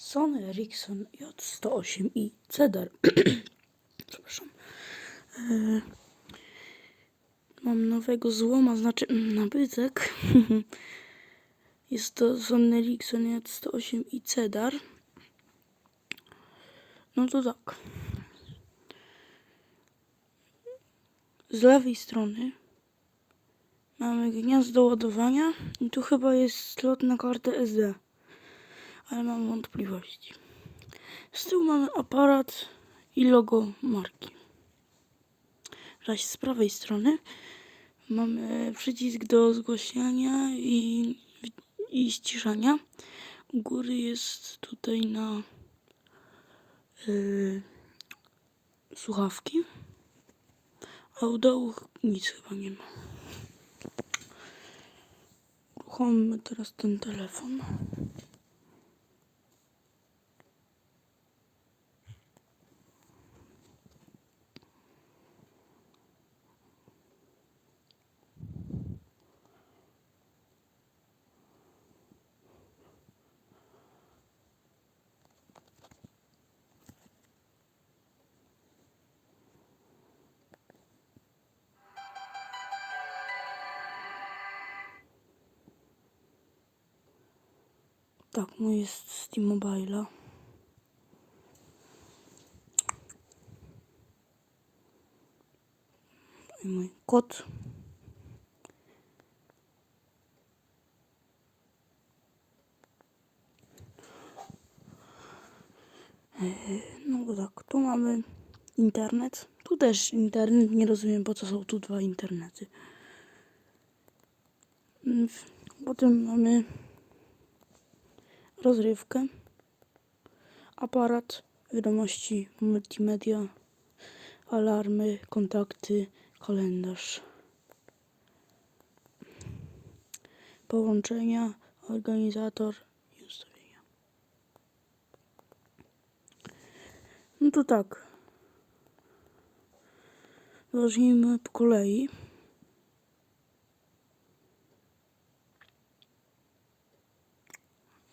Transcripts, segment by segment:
Sony Ericsson J108 i Cedar. Przepraszam. E, mam nowego złoma, znaczy mm, nabytek. Jest to Sony Ericsson J108 i Cedar. No to tak. Z lewej strony mamy gniazdo ładowania i tu chyba jest slot na kartę SD ale mam wątpliwości. Z tyłu mamy aparat i logo marki. Zaś z prawej strony mamy przycisk do zgłaśniania i, i ściszania. U góry jest tutaj na yy, słuchawki, a u dołu nic chyba nie ma. Uruchomimy teraz ten telefon. Tak, mój jest z T-Mobile'a. I mój kod. Eee, No tak, tu mamy internet. Tu też internet. Nie rozumiem po co są tu dwa internety. Mm, Potem mamy rozrywkę, aparat, wiadomości, multimedia, alarmy, kontakty, kalendarz, połączenia, organizator i ustawienia. No to tak. Zacznijmy po kolei.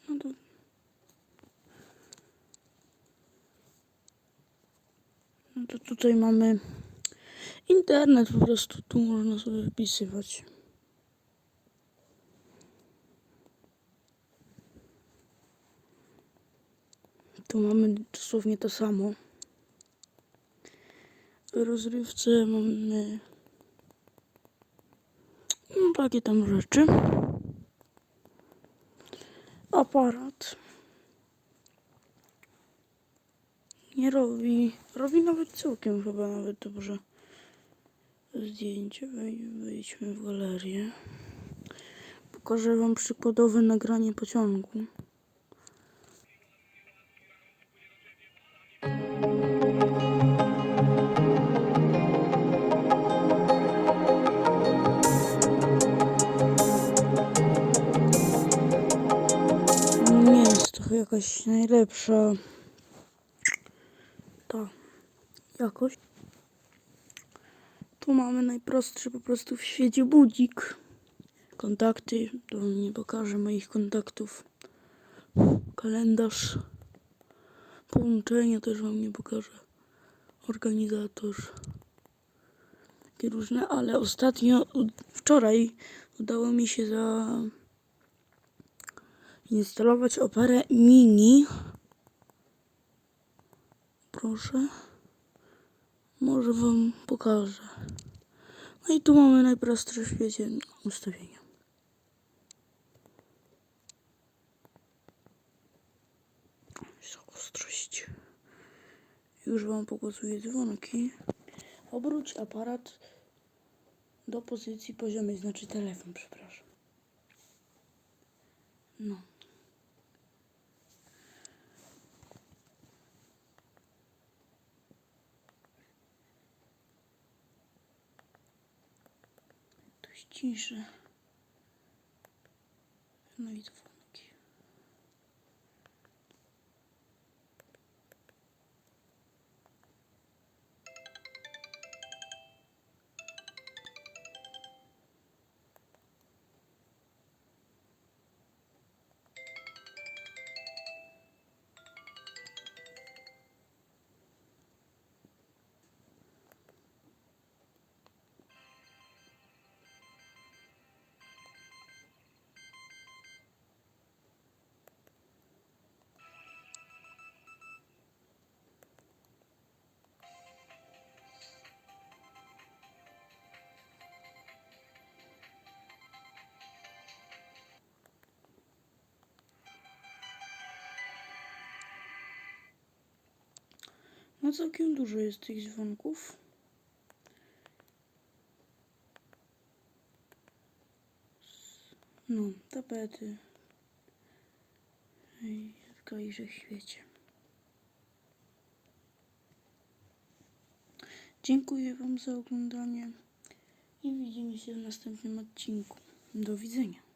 No to No to tutaj mamy internet, po prostu tu można sobie wpisywać. Tu mamy dosłownie to samo. W rozrywce mamy no, takie tam rzeczy. Aparat. Nie robi. Robi nawet całkiem chyba nawet dobrze. Zdjęcie. Wej- Wejdźmy w galerię. Pokażę wam przykładowe nagranie pociągu. Nie jest to jakaś najlepsza ta jakość. Tu mamy najprostszy po prostu w świecie budzik. Kontakty, to nie pokażę moich kontaktów. Kalendarz. Połączenia też wam nie pokażę. Organizator. Takie różne, ale ostatnio, wczoraj udało mi się zainstalować operę mini. Proszę. Może wam pokażę. No i tu mamy najprostsze w świecie ustawienia. Jest ostrość. Już wam pokazuję dzwonki. Obróć aparat do pozycji poziomej, znaczy telefon, przepraszam. No. Tu ściszę. No i. No całkiem dużo jest tych dzwonków. No, tapety. I w kajże świecie. Dziękuję Wam za oglądanie i widzimy się w następnym odcinku. Do widzenia.